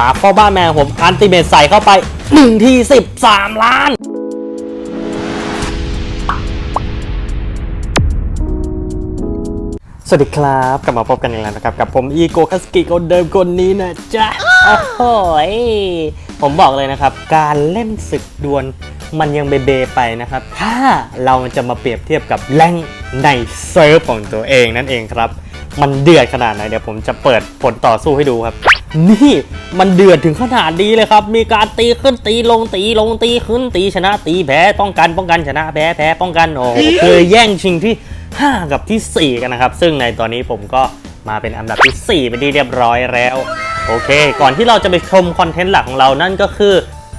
มาเข้าบ้านแมวผมอันติเมตใส่เข้าไป1ที13 ล้านสวัสดีครับ กลับมาพบกันอีกแล้วนะครับ กับผมอีโกคัสกิคนเดิมคนนี้นะจ๊ะ โอ้โหยผมบอกเลยนะครับ การเล่นศึกดวลมันยังเบเบไปนะครับ ถ้าเราจะมาเปรียบเทียบกับแรงในเซิร์ฟของตัวเองนั่นเองครับ มันเดือดขนาดไหนเดี๋ยวผมจะเปิดผลต่อสู้ให้ดูครับ นี่มันเดือดถึงขนาดนี้เลยครับ มีการตีขึ้นตีลงตีลงตีขึ้นตีชนะตีแพ้ป้องกันป้องกันชนะแพ้แพ้ป้องกันโอ้โหคือแย่งชิงที่ 5 กับทีสี่ 4 กันนะครับ ซึ่งในตอนนี้ผมก็มาเป็นอันดับที่ 4 เป็นที่เรียบร้อยแล้ว โอเค ก่อนที่เราจะไปชมคอนเทนต์หลักของเรานั่นก็คือ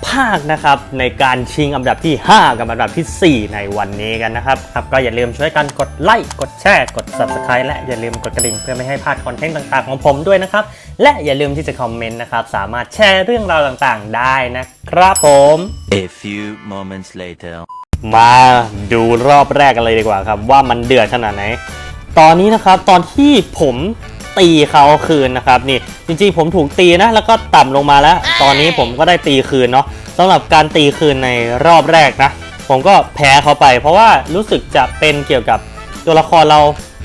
ภาคนะครับในการชิงอันดับที่ 5 กับอันดับทีสี่ 4 ในวันนี้กันนะครับครับก็อย่าลืมช่วยกันกดไลค์กดแชร์กด subscribe และอย่าลืมกดกระดิ่งเพื่อไม่ให้พลาดคอนเทนต์ต่างๆของผมด้วยนะครับ และอย่าลืมที่จะคอมเมนต์นะครับสามารถแชร์เรื่องราวต่างๆได้นะครับผม A few moments later. มาดูรอบแรกกันเลยดีกว่าครับ ว่ามันเดือดขนาดไหน ตอนนี้นะครับตอนที่ผม ตีเขาคืนนะครับนี่จริงๆผมถูกตีนะแล้วก็ต่ำลงมาแล้ว ตอนนี้ผมก็ได้ตีคืนเนาะสำหรับการตีคืนในรอบแรกนะ ผมก็แพ้เขาไป เพราะว่ารู้สึกจะเป็นเกี่ยวกับตัวละครเรา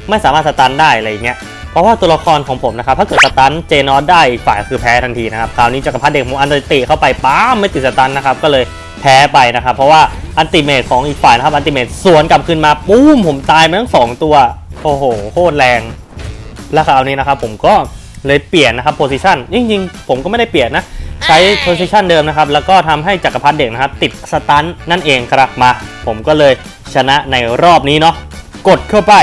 ไม่สามารถสตันได้อะไรอย่างเงี้ยเพราะว่าตัวละครของผมนะครับถ้าเกิดสตันเจนอสได้อีกฝ่ายคือแพ้ทันทีนะครับคราวนี้จักรพรรดิเด็กผมอันติเข้าไปป้ามไม่ติดสตันนะครับก็เลยแพ้ไปนะครับ เพราะว่าอันติเมทของอีกฝ่ายนะครับอันติเมทสวนกลับคืนมาปุ้มผมตายไปทั้งสองตัวโอ้โหโคตรแรง แล้วคราวนี้นะครับผมก็เลยเปลี่ยนนะครับโพซิชันจริงๆ ผมก็ไม่ได้เปลี่ยนนะ ใช้โพซิชันเดิมนะครับ แล้วก็ทำให้จักรพรรดิเด็กนะครับ ติดสตันนั่นเองครับมา ผมก็เลยชนะในรอบนี้เนาะกดเข้าไป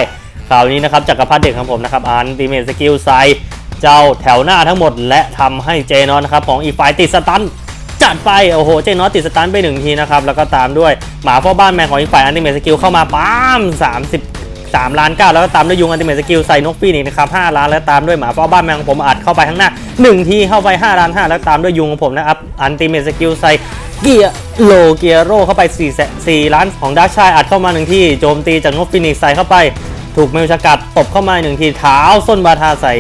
คราวนี้นะครับจักรพรรดิเด็กของผมนะครับอันติเมทสกิลไซเจ้าแถวหน้าทั้งหมด และทำให้เจนอนนะครับของอีกฝ่ายติดสตันจัดไปโอ้โหเจนอตติดสตันไปหนึ่งทีนะครับแล้วก็ตามด้วยหมาเฝ้าบ้านแมนของอีกฝ่ายอันติเมทสกิลเข้ามาป้าม 3 ล้าน 9 แล้วก็ตามด้วยยุงอันติเมทสกิลใส่นกฟีนิกนะครับ5ล้านแล้วตามด้วยหมาเฝ้าบ้านแมนของผมอัดเข้าไปข้างหน้า 1 ทีเข้าไป 5 ล้าน 5 แล้วตามด้วยยุงของผมนะครับอันติเมทสกิลใส่เกียร์โลเกียโรเข้าไป4แส4ล้านของดักชายอัดเข้ามาหนึ่งทีโจมตีจากนกฟีนิกใส่เข้าไป ถูกเมลชกัดตบเข้ามาหนึ่งทีเท้าส้นบาทาใส่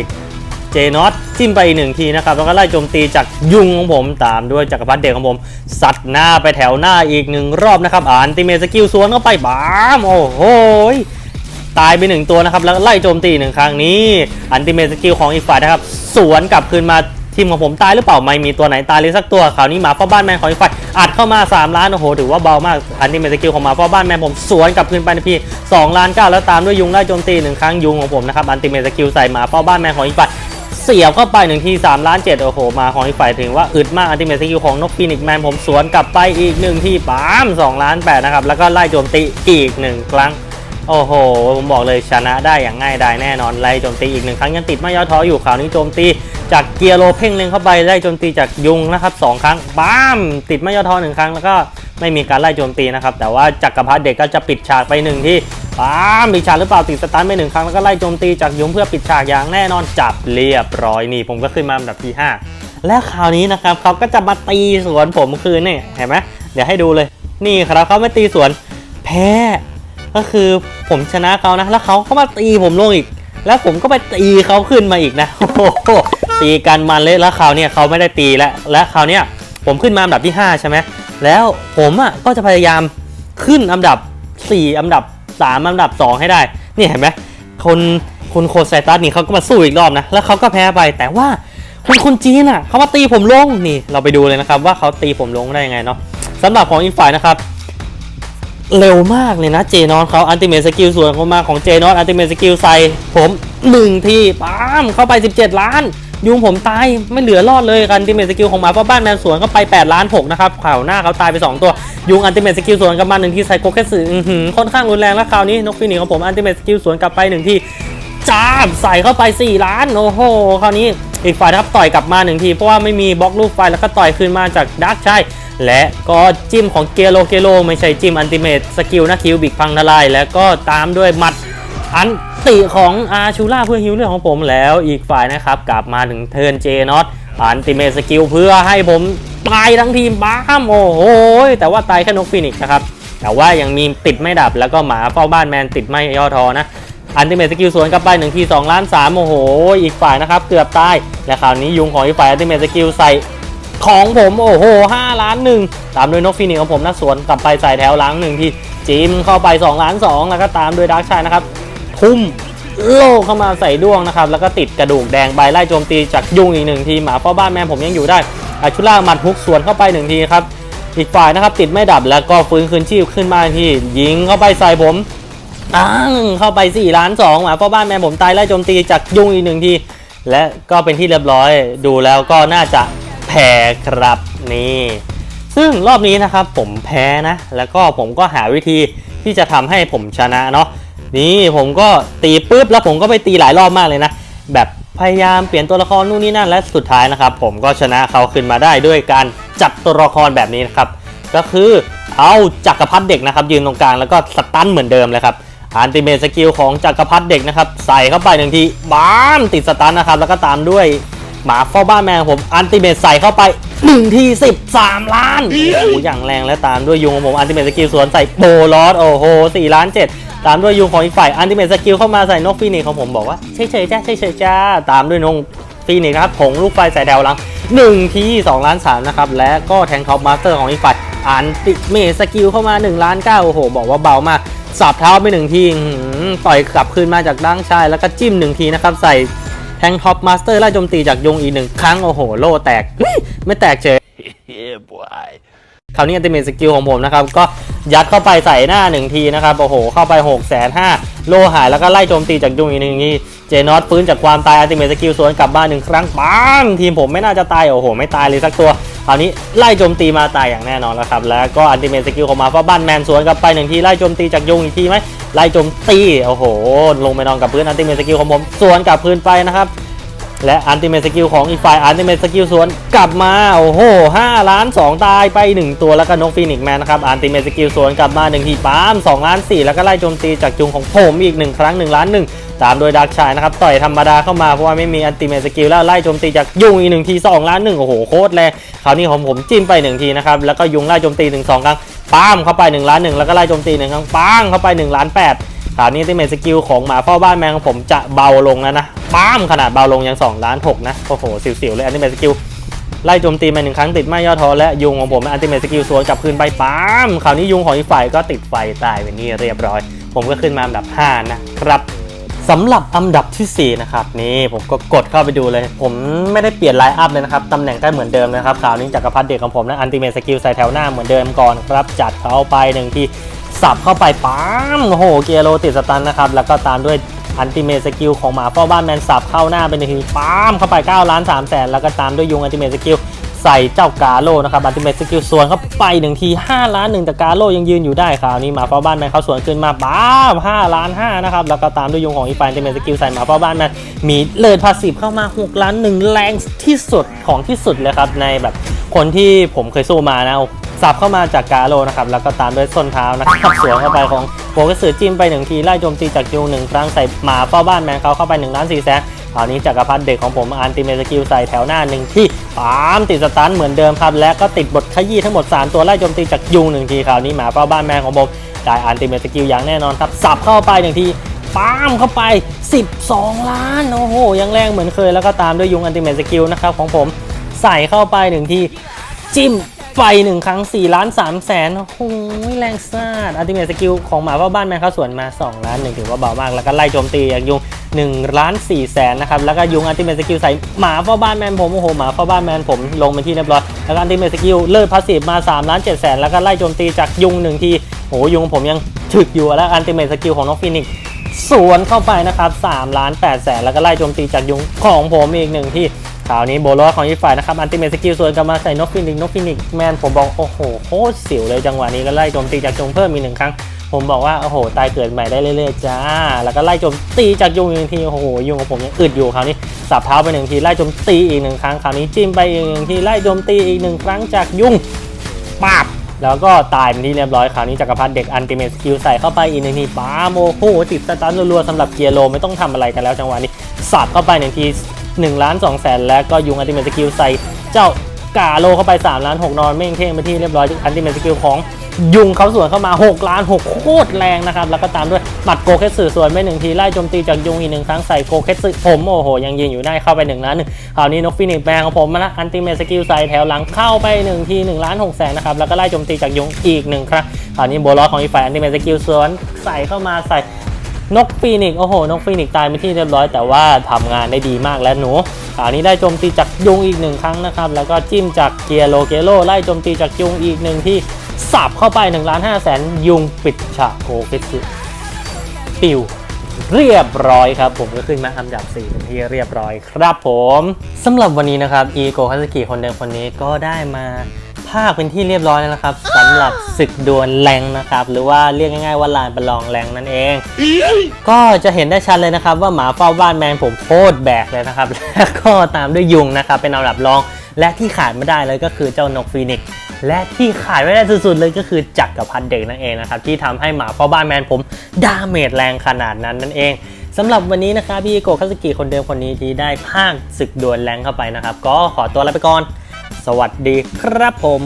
เจนอตจิ้มไปหนึ่งทีนะครับแล้วก็ไล่โจมตีจากยุงของผมตามด้วยจักรพรรดิเด็กของผมสัดหน้าไปแถวหน้าอีกหนึ่งรอบนะครับอ่านติเมสกิลสวนเข้าไปบามโอ้โห ตายไปหนึ่งตัวนะครับแล้วไล่โจมตีหนึ่งครั้งนี้อันติเมตสกิลของอีกฝ่ายนะครับสวนกลับคืนมาทีมของผมตายหรือเปล่าไม่มีตัวไหนตายเลยสักตัวคราวนี้หมาเฝ้าบ้านแมนของอีกฝ่ายอัดเข้ามา 3 ล้านโอ้โหถือว่าเบามากอันติเมสกิลของหมาเฝ้าบ้านแมนผมสวนกลับคืนไปในพี2ล้าน9แล้วตามด้วยยุงไล่โจมตีหนึ่งครั้งยุงของผมนะครับอันติเมตสกิลใส่หมาเฝ้าบ้านแมนของอีกฝ่ายเสียบเข้าไปหนึ่งที3ล้าน7โอ้โห มาของอีกฝ่ายถึงว่าอึดมากอันติเมทสกิลของนกฟีนิกแมนผมสวนกลับไปอีกหนึ่งทีปาม2ล้าน8นะครับแล้วก็ไล่โจมตีอีกหนึ่งครั้ง โอ้โห ผมบอกเลยชนะได้อย่างง่ายดายแน่นอนไล่โจมตีอีกหนึ่งครั้งยังติดไม่ย่อท้ออยู่คราวนี้โจมตีจากเกียร์โลเพ่งเล็งเข้าไปไล่โจมตีจากยุงนะครับสองครั้งบ้ามติดไม่ย่อท้อหนึ่งครั้งแล้วก็ไม่มีการไล่โจมตีนะครับแต่ว่าจักรพรรดิเด็กก็จะปิดฉากไปหนึ่งที่ป้ามปิดฉากหรือเปล่าติดสตาร์ทไปหนึ่งครั้งแล้วก็ไล่โจมตีจากยุงเพื่อปิดฉากอย่างแน่นอนจับเรียบร้อยนี่ผมก็ขึ้นมาอันดับที่ 5 และคราวนี้นะครับเขาก็จะมาตีสวนผมคืนนี่เห็นไหมเดี๋ยวให้ดูเลย นี่ครับเขาไม่ตีสวนแพ้ ก็คือผมชนะเขานะ แล้วเขาก็มาตีผมลงอีก แล้วผมก็ไปตีเขาขึ้นมาอีกนะ โอ้โห ตีกันมันเลย แล้วคราวเนี้ยเขาไม่ได้ตีแล้ว และคราวเนี้ยผมขึ้นมาอันดับที่ 5 ใช่ไหม แล้วผมอะก็จะพยายามขึ้นอันดับ 4 อันดับ 3 อันดับ 2 ให้ได้ นี่เห็นไหมคนคุณโคไซตัสนี่เขาก็มาสู้อีกรอบนะ แล้วเขาก็แพ้ไป แต่ว่าคุณคนจีนอะเขามาตีผมลง นี่เราไปดูเลยนะครับว่าเขาตีผมลงได้ยังไงเนาะสำหรับของอีกฝ่ายนะครับ เร็วมากเลยนะเจนอนเขาอันติเม e สกิลส่วนของมาของเจนอนอันติเม e สกิลใส่ผมหนึ่งทีป้ามเข้าไป 17 ล้าน ยุงผมตายไม่เหลือรอดเลยอันติเม e สกิลของหมาเพราะบ้านแมนสวนก็ไป 8 ล้าน6นะครับข่าวหน้าเขาตายไป 2 ตัว ยุงอันติเม e สกิลสวนกลับมาหนึ่งทีใส่โคเกสึอื้ออค่อนข้างรุนแรงแล้วคราวนี้นกฟินิกของผมอันติเม e สกิลสวนกลับไปหนึ่งทีจ้าใส่เข้าไป 4 ล้านโอ้โหคราวนี้อีกฝ่ายนะครับต่อยกลับมาหนึ่งทีเพราะว่าไม่มีบล็อกลูกไฟแล้วก็ต่อยคืนมาจากดักใช่ และก็จิ้มของเกโลเกโลไม่ใช่จิ้มอันติเมตสกิลนะคิวบิกพังทลาย แล้วก็ตามด้วยหมัดอันติของอาชูล่าเพื่อฮิวเรื่องของผมแล้วอีกฝ่ายนะครับ กลับมาถึงเทิร์นเจนอตอันติเมตสกิลเพื่อให้ผมตายทั้งทีมบ้ามโอ้โหแต่ว่าตายแค่นกฟินิกส์นะครับแต่ว่ายังมีติดไม่ดับแล้วก็หมาเฝ้าบ้านแมนติดไม่ย่อทอนะอันติเมตสกิลสวนกลับไปหนึ่งที2ล้าน3โอ้โห อีกฝ่ายนะครับ เกือบตาย และคราวนี้ยุงของอีกฝ่ายอันติเมตสกิลใส่ ของผมโอ้โห5ล้านหนึ่งตามด้วยนกฟินิกส์ของผมนะสวนกลับไปใส่แถวหลังหนึ่งที่จิมเข้าไป2ล้าน2แล้วก็ตามด้วยดาร์กชัยนะครับ ทุ่มโลเข้ามาใส่ด้วงนะครับ แล้วก็ติดกระดูกแดงใบไล่โจมตีจากยุงอีกหนึ่งทีหมาเฝ้าบ้านแมนผมยังอยู่ได้อาชุล่าหมัดฮุกสวนเข้าไปหนึ่งทีครับอีกฝ่ายนะครับติดไม่ดับแล้วก็ฟื้นคืนชีพขึ้นมาที่ยิงเข้าไปใส่ผมตั้งเข้าไป4ล้าน2หมาเฝ้าบ้านแมนผมตายไล่โจมตีจากยุงอีกหนึ่งทีและก็เป็นที่เรียบร้อยดูแล้วก็น่าจะ พ้ครับนี่ซึ่งรอบนี้นะครับผมแพ้นะ แล้วก็ผมก็หาวิธีที่จะทำให้ผมชนะเนาะนี่ผมก็ตีปุ๊บแล้วผมก็ไปตีหลายรอบมากเลยนะ แบบพยายามเปลี่ยนตัวละครนู่นนี่นั่นและสุดท้ายนะครับ ผมก็ชนะเขาขึ้นมาได้ด้วยการจับตัวละครแบบนี้นะครับ ก็คือเอาจักรพรรดิเด็กนะครับ ยืนตรงกลางแล้วก็สตันเหมือนเดิมเลยครับอันติเมตสกิลของจักรพรรดิเด็กนะครับ ใส่เข้าไปหนึ่งทีบ้ามติดสตันนะครับ แล้วก็ตามด้วย หมาเฝ้าบ้านแมวผมอันติเมตใส่เข้าไป1ที13 ล้านโอ้โหอย่างแรงและตามด้วยยุงของผมอันติเมตสกิลสวนใส่โบลอสโอ้โห4ล้าน7ตามด้วยยุงของอีกฝ่ายอันติเมตสกิลเข้ามาใส่นกฟีนิกซ์ของผมบอกว่าเฉยๆจ้าเฉยๆจ้าตามด้วยนงฟีนิกซ์ครับผงลูกไฟใส่แถวหลัง1ที2ล้าน3นะครับและก็แทงท็อปมาสเตอร์ของอีกฝ่ายอันติเมสกิลเข้ามา1ล้าน9โอ้โห บอกว่าเบามากสับเท้าไปหนึ่งทีอื้อหือต่อยกลับคืนมาจากด้านชายแล้วก็จิ้มหนึ่งทีนะครับใส่แทงท็อปมาสเตอร์ไล่โจมตีจากยงอีกหนึ่งครั้ง โอ้โห โล่แตกเฮ้ยไม่แตกเฉย yeah, boy. คราวนี้อันติเมตสกิลของผมนะครับ ก็ยัดเข้าไปใส่หน้าหนึ่งทีนะครับ โอ้โห เข้าไป6 5 0 0 0โลหายแล้วก็ไล่โจมตีจากยุงอีกหนึ่งทีเจนอตฟื้นจากความตายอันติเมตสกิลสวนกลับบ้านหนึ่งครั้งปังทีมผมไม่น่าจะตาย โอ้โห ไม่ตายเลยสักตัวคราวนี้ไล่โจมตีมาตายอย่างแน่นอนแล้วครับ แล้วก็อันติเมตสกิลของมาฟ้าบ้านแมนสวนกลับไปหนึ่งทีไล่โจมตีจากยุงอีกทีไหม ไล่โจมตีโอ้โห ลงไปนอนกับพื้นอันติเมสกิลของผมสวนกับพื้นไปนะครับ และอันติเมสกิลของอีกฝ่ายอันติเมสกิลสวนกลับมาโอ้โห5ล้าน 2 ตายไป 1 ตัวแล้วก็นกฟีนิกแมนนะครับอันติเมสกิลสวนกลับมา1ทีปาม2ล้าน4แล้วก็ไล่โจมตีจากจุงของผมอีก 1 ครั้ง1ล้าน1ตามโดยดักชายนะครับต่อยธรรมดาเข้ามาเพราะว่าไม่มีอันติเมสกิลแล้วไล่โจมตีจากยุงอีก1ที2ล้าน1โอ้โหโคตรแรงคราวนี้ของผมจิ้มไป 1 ทีนะครับแล้วก็ยุงไล่โจมตี1 2ครั้งปามเข้าไป1ล้าน1แล้วก็ไล่โจมตี1ครั้งปังเข้าไป1ล้าน8คราวนี้ที่เมทสกิลของหมาเฝ้าบ้านแมงของผมจะเบาลงแล้วนะป้ามขนาดเบาลงยัง2ล้าน6นะโอ้โหสิวๆเลยอันติเมทสกิลไล่โจมตีมาหนึ่งครั้งติดไม่ย่อท้อและยุงของผมอันติเมทสกิลสวนกลับคืนไปป้ามคราวนี้ยุงของอีกฝ่ายก็ติดไฟตายเป็นนี่เรียบร้อย ผมก็ขึ้นมาอันดับ 5 นะครับ สำหรับอันดับทีสี่ 4 นะครับ นี่ผมก็กดเข้าไปดูเลย ผมไม่ได้เปลี่ยนไลน์อัพเลยนะครับ ตำแหน่งก็เหมือนเดิมนะครับคราวนี้จักรพรรดิเด็กของผมนะอันติเมทสกิลใส่แถวหน้าเหมือนเดิมก่อนครับ จัดเขาไปหนึ่งทีสับเข้าไปปั๊มโอ้โห เกียร์โรติดสตันนะครับ แล้วก็ตามด้วยอันติเมตสกิลของหมาเฝ้าบ้านแมนสับเข้าหน้าเป็นทีปั๊มเข้าไป9ล้าน3แสนแล้วก็ตามด้วยยุงอันติเมตสกิล ใส่เจ้ากาโลนะครับอัลติเมทสกิลสวนเข้าไปหนึ่งที 5 ล้าน1แต่กาโลยังยืนอยู่ได้คราวนี้หมาเฝ้าบ้านแมนเขาสวนขึ้นมาบ้าห้าล้าน5นะครับแล้วก็ตามด้วยยุงของอีฟานอัลติเมทสกิลใส่หมาเฝ้าบ้านแมนมีเลิศพาสซีฟเข้ามา 6 ล้าน1แรงที่สุดของที่สุดเลยครับในแบบคนที่ผมเคยสู้มานะ สับเข้ามาจากกาโลนะครับแล้วก็ตามด้วยส้นเท้านะครับสวนเข้าไปของโบกสือจิ้มไปหนึ่งทีไล่โจมตีจากยูหนึ่งครั้งใส่หมาเฝ้าบ้านแมนเขาเข้าไป1ล้าน4แสนคราวนี้จักรพรรดิเด็กของผมอันติเมสกิลใส่แถวหน้าหนึ่งที่ปามติดสตันเหมือนเดิมครับและก็ติดบทขยี้ทั้งหมด 3 ตัวไล่โจมตีจากยุงหนึ่งทีคราวนี้หมาเฝ้าบ้านแมนของผมได้อันติเมสกิลอย่างแน่นอนครับสับเข้าไปหนึ่งทีปามเข้าไป 12 ล้านโอ้โหยังแรงเหมือนเคยแล้วก็ตามด้วยยุงอันติเมตสกิลนะครับของผมใส่เข้าไปหนึ่งทีจิ้ม ไฟหนึ่งครั้ง4ล้าน3แสนโอ้โหแรงซ่าอัลติเมทสกิลของหมาเฝ้าบ้านแมนเข้าสวนมา 2 ล้านหนึ่งถือว่าเบามาก แล้วก็ไล่โจมตีอย่างยุง1ล้าน4แสนนะครับ แล้วก็ยุงอัลติเมทสกิลใส่หมาเฝ้าบ้านแมนผมโอ้โหหมาเฝ้าบ้านแมนผมลงไปที่เรียบร้อย แล้วก็อัลติเมทสกิลเลิศพาสซีฟมา3ล้าน7แสนแล้วก็ไล่โจมตีจากยุงหนึ่งทีโอ้ยุงผมยังถึกอยู่แล้วอัลติเมทสกิลของน้องฟินิกซ์สวนเข้าไปนะครับ3ล้าน8แสนแล้วก็ไล่โจมตีจากยุงของผมอีกหนึ่งที่ คราวนี้โบโลของอีกฝ่ายนะครับอันติเมสกิลส่วนกลับมาใส่นกฟินิกนกฟินิกแมนผมบอกโอ้โหโคตรสิวเลยจังหวะนี้ก็ไล่โจมตีจากจงเพิ่มอีกหนึ่งครั้ง ผมบอกว่าโอ้โหตายเกิดใหม่ได้เรื่อยๆจ้า แล้วก็ไล่โจมตีจากยุงอีกทีโอ้โหยุงของผมยังอึดอยู่คราวนี้สับเท้าไปหนึ่งทีไล่โจมตีอีกหนึ่งครั้งคราวนี้จิ้มไปอีกหนึ่งทีไล่โจมตีอีกหนึ่งครั้งจากยุงปาบแล้วก็ตายเป็นที่เรียบร้อยคราวนี้จักรพรรดิเด็กอันติเมสกิลใส่เข้าไปอีกหนึ่งทีป้าโมโหติดสตันรัวๆสำหรับเกียร์โลไม่ต้องทำอะไรกันแล้วจังหวะนี้สับเข้าไปหนึ่งที 1ล้าน2แสนแล้วก็ยุงอัลติเมทสกิลใส่เจ้ากาโลเข้าไป3ล้าน6นอนเม่งเท่งไปที่เรียบร้อยอันติเมตสกิลของยุงเขาสวนเข้ามา 6 ล้าน 6 โคตรแรงนะครับ แล้วก็ตามด้วยหมัดโกเคสึสวนไปหนึ่งที ไล่โจมตีจากยุงอีกหนึ่งครั้งใส่โกเคสึผมโอ้โห ยังยืนอยู่ได้เข้าไป1ล้านหนึ่งคราวนี้นกฟินิกซ์แปลงของผมมาละอันติเมสกิลใส่แถวหลังเข้าไป1ที1ล้าน6แสนนะครับ แล้วก็ไล่โจมตีจากยุงอีกหนึ่งครั้งคราวนี้โบลอสของอีฝ่ายอันติเมสกิลสวนใส่เข้ามาใส่ นกฟีนิกซ์โอ้โห นกฟีนิกซ์ตายไปที่เรียบร้อยแต่ว่าทำงานได้ดีมากแล้วหนูคราวนี้ได้โจมตีจากยุงอีกหนึ่งครั้งนะครับ แล้วก็จิ้มจากเกียร์โลเกโลไล่โจมตีจากยุงอีกหนึ่งที่สับเข้าไป1ล้าน5แสนยุงปิดฉากโคเกสึปิวเรียบร้อยครับ ผมก็ขึ้นมาอันดับ4เป็นที่เรียบร้อยครับผมสำหรับวันนี้นะครับอีโกคาสกิคนเดิมคนนี้ก็ได้มา ภาคเป็นที่เรียบร้อยแล้วนะครับสำหรับศึกดวลแรงนะครับ หรือว่าเรียกง่ายๆว่าลานประลองแรงนั่นเอง ก็จะเห็นได้ชัดเลยนะครับ ว่าหมาเฝ้าบ้านแมนผมโคตรแบกเลยนะครับ แล้วก็ตามด้วยยุงนะครับ เป็นอันดับรอง และที่ขาดไม่ได้เลยก็คือเจ้านกฟีนิกซ์และที่ขาดไม่ได้สุดๆเลยก็คือจักรพันธ์เด็กนั่นเองนะครับที่ทำให้หมาเฝ้าบ้านแมนผมดาเมจแรงขนาดนั้นนั่นเองสำหรับวันนี้นะครับพี่โกะคาสกิคนเดิมคนนี้ที่ได้พากย์ศึกดวลแรงเข้าไปนะครับ ก็ขอตัวลาไปก่อน สวัสดีครับผม